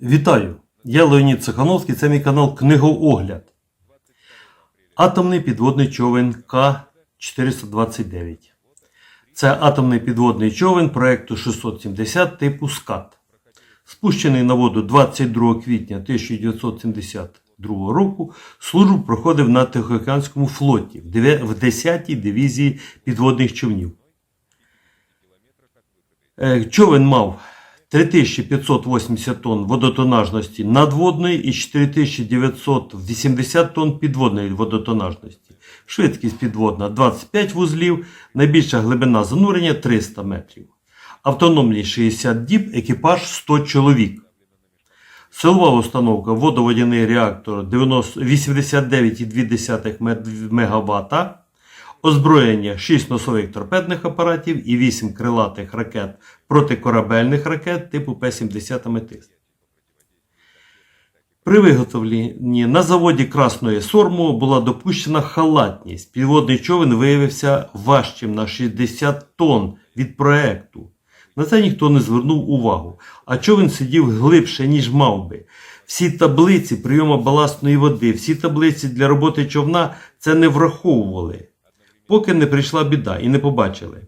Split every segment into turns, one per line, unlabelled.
Вітаю! Я Леонід Цехановський, це мій канал Книгоогляд. Атомний підводний човен К-429. Це атомний підводний човен проєкту 670 типу СКАТ. Спущений на воду 22 квітня 1972 року, службу проходив на Тихоокеанському флоті в 10-й дивізії підводних човнів. Е, Човен мав 3580 тонн водотонажності надводної і 4980 тонн підводної водотонажності. Швидкість підводна 25 вузлів, найбільша глибина занурення 300 метрів. Автономність 60 діб, екіпаж 100 чоловік. Силова установка водоводяний реактор 89,2 МВт. Озброєння 6 носових торпедних апаратів і 8 крилатих ракет протикорабельних ракет типу П-70 Аметист. При виготовленні на заводі Красної Сорму була допущена халатність. Підводний човен виявився важчим на 60 тонн від проекту. На це ніхто не звернув увагу, а човен сидів глибше, ніж мав би. Всі таблиці прийому баластної води, всі таблиці для роботи човна це не враховували поки не прийшла біда і не побачили.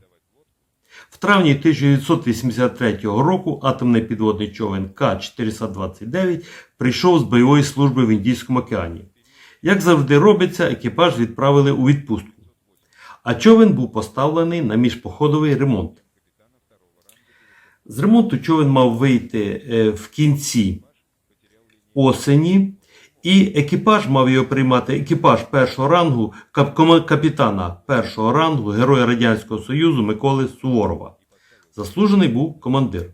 В травні 1983 року атомний підводний човен К-429 прийшов з бойової служби в Індійському океані. Як завжди робиться, екіпаж відправили у відпустку. А човен був поставлений на міжпоходовий ремонт. З ремонту човен мав вийти е, в кінці осені і екіпаж мав його приймати екіпаж першого рангу кап- капітана першого рангу Героя Радянського Союзу Миколи Суворова. Заслужений був командир.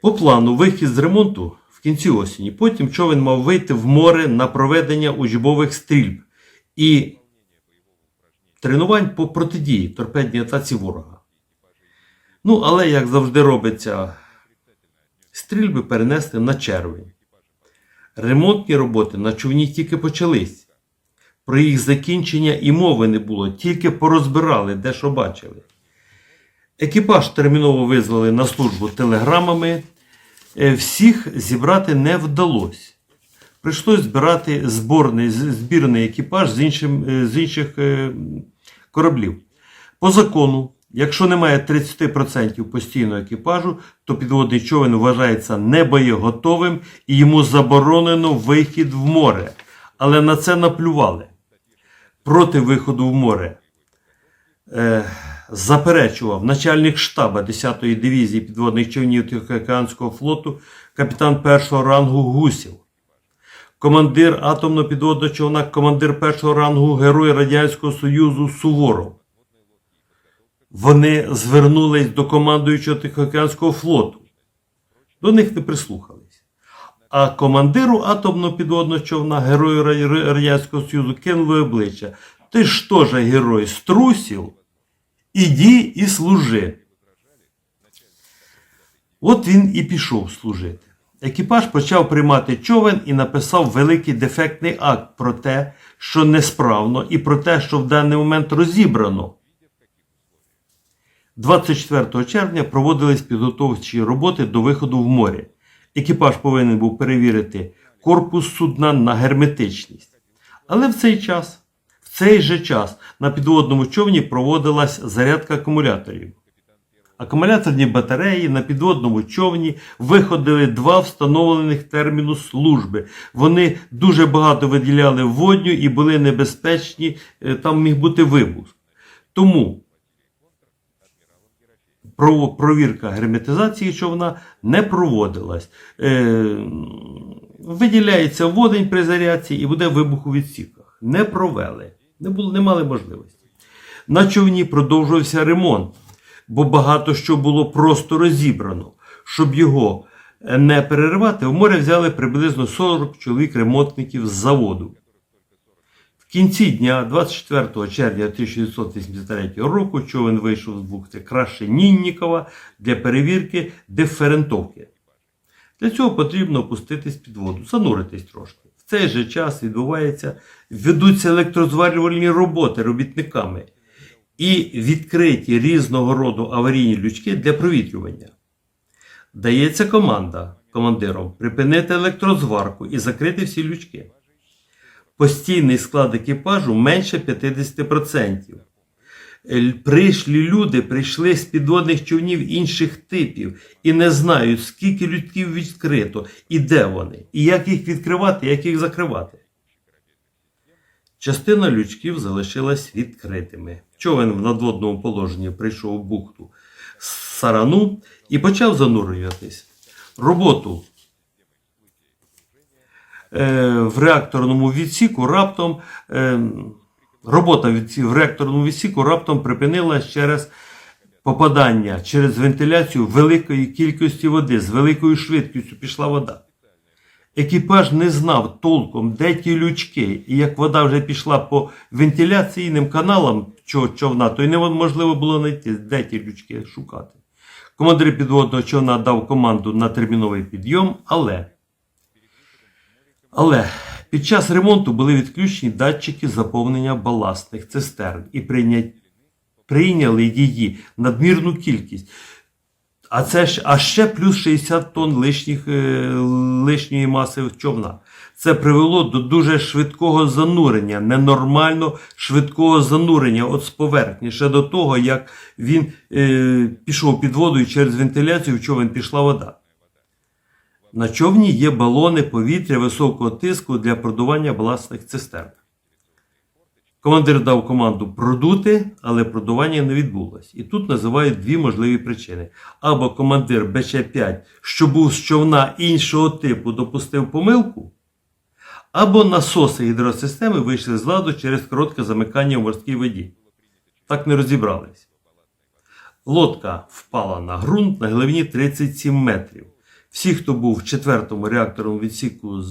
По плану вихід з ремонту в кінці осені. Потім човен мав вийти в море на проведення учбових стрільб і тренувань по протидії торпедній атаці ворога. Ну, але, як завжди робиться, стрільби перенесли на червень. Ремонтні роботи на човні тільки почались. Про їх закінчення і мови не було, тільки порозбирали, де що бачили. Екіпаж терміново визвали на службу телеграмами. Е, Всіх зібрати не вдалося. Прийшлось збирати зборний, збірний екіпаж з, іншим, е, з інших е, кораблів. По закону, якщо немає 30% постійного екіпажу, то підводний човен вважається небоєготовим і йому заборонено вихід в море. Але на це наплювали. Проти виходу в море е, заперечував начальник штаба 10-ї дивізії підводних човнів Тихоокеанського флоту капітан першого рангу Гусів командир атомного підводного човна, командир першого рангу Герой Радянського Союзу Суворов. Вони звернулись до командуючого Тихоокеанського флоту. До них не прислухались. А командиру атомного підводного човна, Герою Радянського Союзу, кинули обличчя. Ти ж теж герой струсів, іди і служи. От він і пішов служити. Екіпаж почав приймати човен і написав великий дефектний акт про те, що несправно, і про те, що в даний момент розібрано. 24 червня проводились підготовчі роботи до виходу в море. Екіпаж повинен був перевірити корпус судна на герметичність. Але в цей час, в цей же час на підводному човні проводилась зарядка акумуляторів. Акумуляторні батареї на підводному човні виходили два встановлених терміну служби. Вони дуже багато виділяли водню і були небезпечні, е, там міг бути вибух. Тому провірка герметизації човна не проводилась. Е, виділяється водень при зарядці і буде вибух у відсіках. Не провели, не, було, не мали можливості. На човні продовжувався ремонт, бо багато що було просто розібрано. Щоб його е, не переривати, в море взяли приблизно 40 чоловік ремонтників з заводу. В кінці дня, 24 червня 1983 року, човен вийшов з бухти краще Ніннікова для перевірки диферентовки. Для цього потрібно опуститись під воду, зануритись трошки. В цей же час відбувається, ведуться електрозварювальні роботи робітниками і відкриті різного роду аварійні лючки для провітрювання. Дається команда командиром припинити електрозварку і закрити всі лючки. Постійний склад екіпажу менше 50%. Е, Прийшлі люди прийшли з підводних човнів інших типів і не знають, скільки людків відкрито, і де вони, і як їх відкривати, як їх закривати. Частина лючків залишилась відкритими. Човен в надводному положенні прийшов у бухту з сарану і почав занурюватись. Роботу в реакторному відсіку раптом е, робота в реакторному відсіку раптом припинилась через попадання через вентиляцію великої кількості води. З великою швидкістю пішла вода. Екіпаж не знав толком, де ті лючки, і як вода вже пішла по вентиляційним каналам човна, то й неможливо було знайти, де ті лючки шукати. Командир підводного човна дав команду на терміновий підйом, але, але під час ремонту були відключені датчики заповнення баластних цистерн і прийняли її надмірну кількість. А це ж а ще плюс 60 тонн лишніх, е, лишньої маси човна. Це привело до дуже швидкого занурення, ненормально швидкого занурення от з поверхні, ще до того, як він е, пішов під воду і через вентиляцію в човен пішла вода. На човні є балони повітря високого тиску для продування власних цистерн. Командир дав команду продути, але продування не відбулось. І тут називають дві можливі причини. Або командир БЧ-5, що був з човна іншого типу, допустив помилку, або насоси гідросистеми вийшли з ладу через коротке замикання в морській воді. Так не розібрались. Лодка впала на ґрунт на глибині 37 метрів. Всі, хто був в четвертому реакторному відсіку, е,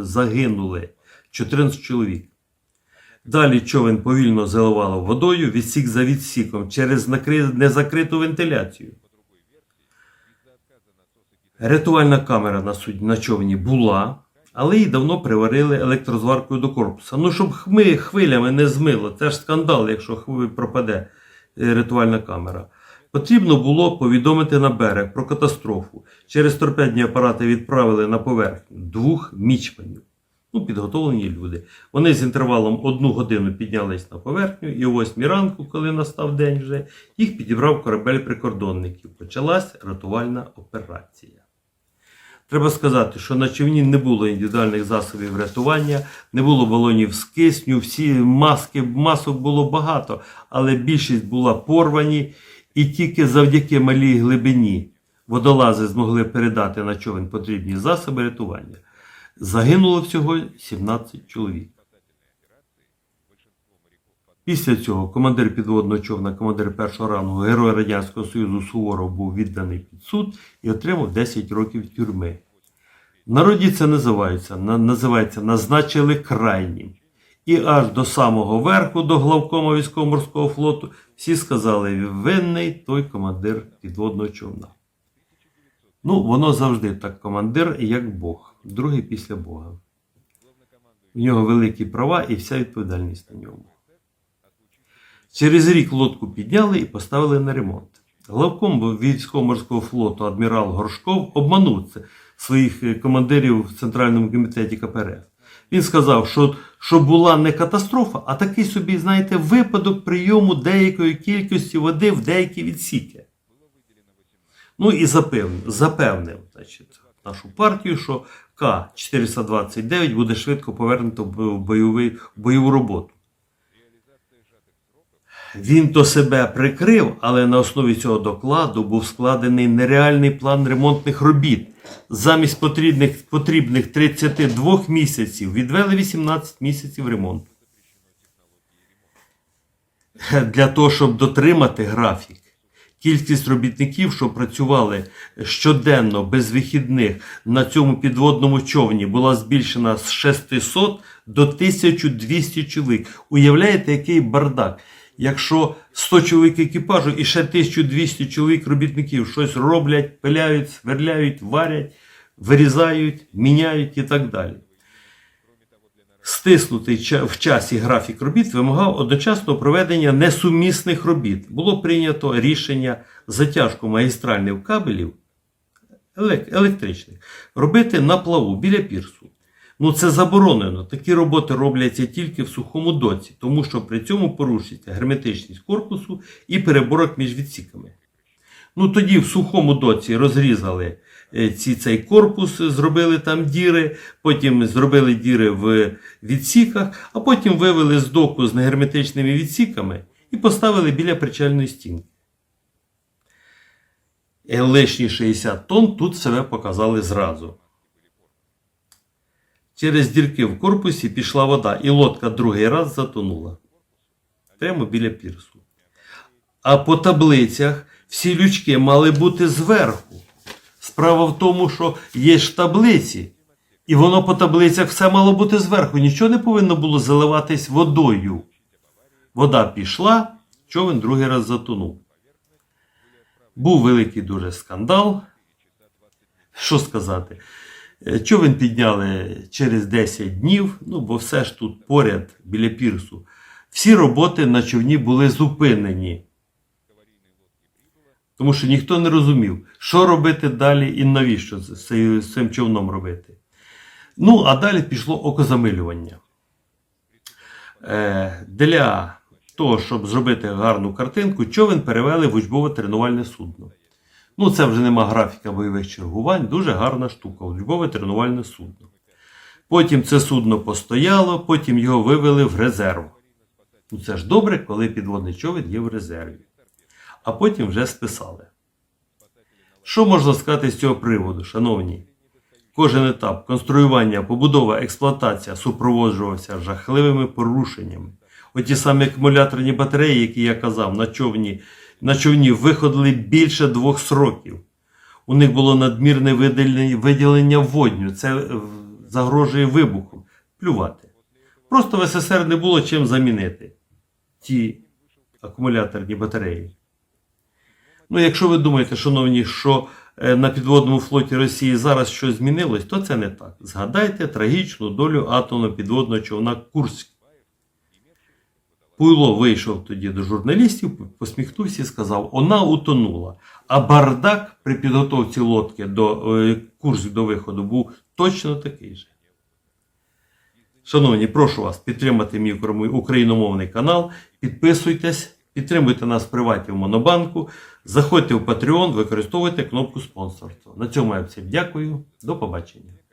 загинули 14 чоловік. Далі човен повільно заливало водою відсік за відсіком через незакриту вентиляцію. Рятувальна камера на, суд... на човні була, але її давно приварили електрозваркою до корпуса. Ну, щоб хми хвилями не змило, це ж скандал, якщо пропаде е, рятувальна камера. Потрібно було повідомити на берег про катастрофу. Через торпедні апарати відправили на поверхню двох мічманів. Ну, підготовлені люди. Вони з інтервалом одну годину піднялись на поверхню, і о 8 ранку, коли настав день вже, їх підібрав корабель прикордонників. Почалась рятувальна операція. Треба сказати, що на човні не було індивідуальних засобів рятування, не було балонів з кисню, всі маски, масок було багато, але більшість була порвані, і тільки завдяки малій глибині водолази змогли передати на човен потрібні засоби рятування. Загинуло всього 17 чоловік. Після цього командир підводного човна, командир першого рангу, герой Радянського Союзу Суворов був відданий під суд і отримав 10 років тюрми. Народі це називається, називається назначили крайнім. І аж до самого верху, до главкома військово-морського флоту, всі сказали, винний той командир підводного човна. Ну, воно завжди так командир, як Бог, другий після Бога. В нього великі права і вся відповідальність на ньому. Через рік лодку підняли і поставили на ремонт. Главком військово-морського флоту адмірал Горшков обманув своїх командирів в Центральному комітеті КПРФ. Він сказав, що, що була не катастрофа, а такий собі, знаєте, випадок прийому деякої кількості води в деякі відсіки. Ну і запевнив, запевнив значить, нашу партію, що К-429 буде швидко повернуто в бойовий, в бойову роботу. Він то себе прикрив, але на основі цього докладу був складений нереальний план ремонтних робіт. Замість потрібних, потрібних 32 місяців відвели 18 місяців ремонту. Для того, щоб дотримати графік, кількість робітників, що працювали щоденно без вихідних на цьому підводному човні, була збільшена з 600 до 1200 чоловік. Уявляєте, який бардак? Якщо 100 чоловік екіпажу і ще 1200 чоловік робітників щось роблять, пиляють, сверляють, варять, вирізають, міняють і так далі. Стиснутий в часі графік робіт вимагав одночасного проведення несумісних робіт. Було прийнято рішення затяжку магістральних кабелів електричних, робити на плаву біля пірсу. Ну це заборонено. Такі роботи робляться тільки в сухому доці, тому що при цьому порушується герметичність корпусу і переборок між відсіками. Ну тоді в сухому доці розрізали е, ці, цей корпус, зробили там діри, потім зробили діри в відсіках, а потім вивели з доку з негерметичними відсіками і поставили біля причальної стінки. І лишні 60 тонн тут себе показали зразу. Через дірки в корпусі пішла вода, і лодка другий раз затонула. Прямо біля пірсу. А по таблицях всі лючки мали бути зверху. Справа в тому, що є ж таблиці, і воно по таблицях все мало бути зверху. Нічого не повинно було заливатись водою. Вода пішла, човен другий раз затонув. Був великий дуже скандал. Що сказати? Е, Човен підняли через 10 днів, ну бо все ж тут поряд біля пірсу. Всі роботи на човні були зупинені. Тому що ніхто не розумів, що робити далі і навіщо з цим- човном робити. Ну, а далі пішло окозамилювання. Е, Для того, щоб зробити гарну картинку, човен перевели в учбово-тренувальне судно. Ну, це вже нема графіка бойових чергувань, дуже гарна штука, учбове тренувальне судно. Потім це судно постояло, потім його вивели в резерв. Ну, це ж добре, коли підводний човен є в резерві. А потім вже списали. Що можна сказати з цього приводу, шановні? Кожен етап конструювання, побудова, експлуатація супроводжувався жахливими порушеннями. Оті самі акумуляторні батареї, які я казав, на човні, на човні виходили більше двох сроків. У них було надмірне виділення, водню. Це е, загрожує вибухом. Плювати. Просто в СССР не було чим замінити ті акумуляторні батареї. Ну, якщо ви думаєте, шановні, що е, на підводному флоті Росії зараз щось змінилось, то це не так. Згадайте трагічну долю атомного підводного човна Курськ. Пуйло вийшов тоді до журналістів, посміхнувся і сказав: вона утонула. А бардак при підготовці лодки до е, Курськ до виходу був точно такий же. Шановні, прошу вас підтримати мій україномовний канал, підписуйтесь, підтримуйте нас в приваті в Монобанку, заходьте в Patreon, використовуйте кнопку спонсорства. На цьому я всім дякую. До побачення.